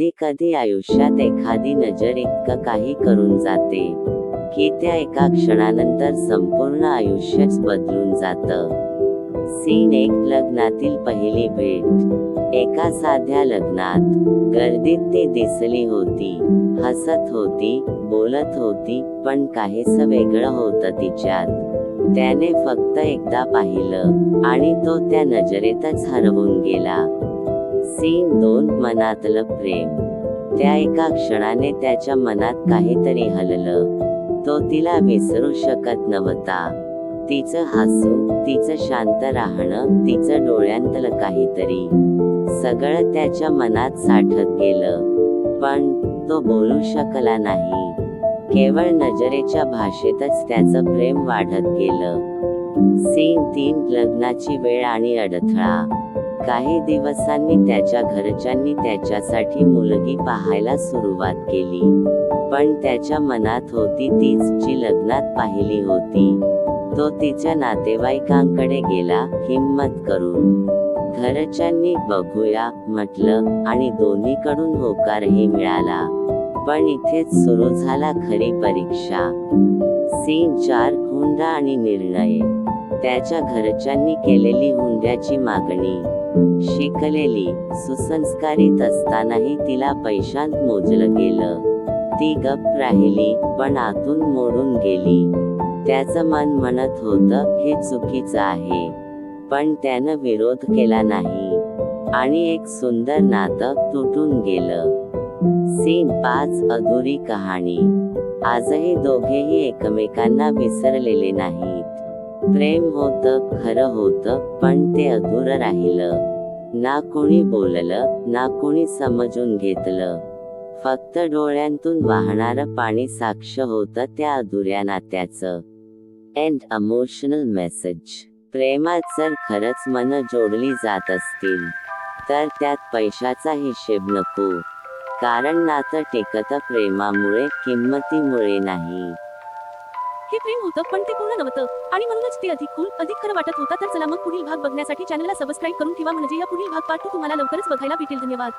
कधी आयुष्यात एखादी नजर इतकं काही करून जाते की त्या एका क्षणानंतर संपूर्ण आयुष्यच बदलून जातं. सीन एक लग्नातील पहिली भेट. एका साध्या लग्नात गर्दीत ती दिसली होती हसत होती बोलत होती पण काहीस वेगळं होतं तिच्यात. त्याने फक्त एकदा पाहिलं आणि तो त्या नजरेतच हरवून गेला. सीन दोन मनातलं प्रेम. त्या एका क्षणाने त्याच्या मनात काहीतरी हललं. तो तिला विसरू शकत नव्हता. तिचं हसू तिचं शांत राहणं तिचं डोळ्यांतलं काहीतरी. सगळं त्याच्या मनात साठत गेलं. पण तो बोलू शकला नाही. केवळ नजरेच्या भाषेतच त्याचं प्रेम वाढत गेलं. सीन तीन लग्नाची वेळ आणि अडथळा. काही दिवसांनी त्याच्या घरच्यांनी त्याच्यासाठी मुलगी पाहायला सुरुवात केली. पण त्याच्या मनात होती तीच जी लग्नात पाहिली होती. तो तिच्या नातेवाईकांकडे गेला हिम्मत करून. घरच्यांनी बघूया म्हटलं आणि दोन्हीकडून होकारही मिळाला. पण इथेच सुरू झाला खरी परीक्षा. सीन चार हुंडा आणि निर्णय. त्याच्या घरच्यांनी केलेली हुंड्याची मागणी. शिकलेली सुसंस्कारित असतानाही तिला पैशांत मोजलं गेलं. ती गप्प राहिली पण आतून मोडून गेली. त्याचं मन म्हणत होतं हे चुकीचं आहे. पण त्यानं विरोध केला नाही. आणि एक सुंदर नातं तुटून गेलं. सीन पाच अधुरी कहाणी. आजही दोघेही एकमेकांना विसरलेले नाहीत. प्रेम होतं खरं होतं पण ते अधुरं राहिलं. ना कोणी बोललं ना कोणी समजून घेतलं. फक्त डोळ्यांतून वाहणारं पाणी साक्ष होतं त्या अधुऱ्या नात्याचं. एंड अमोशनल मेसेज प्रेमात जर खरंच मन जोडली जात असतील तर त्यात पैशाचा हिशेब नको. कारण नातं टिकतं प्रेमामुळे किंमतीमुळे नाही. हे प्रेम होतं पण ते पूर्ण नव्हतं. आणि म्हणूनच ते अधिक कूल अधिक खरं वाटत होता. तर चला मग पुढील भाग बघण्यासाठी चॅनलला सबस्क्राईब करून ठेवा. म्हणजे या पुढील भाग पाठ तुम्हाला लवकरच बघायला भेटेल. धन्यवाद.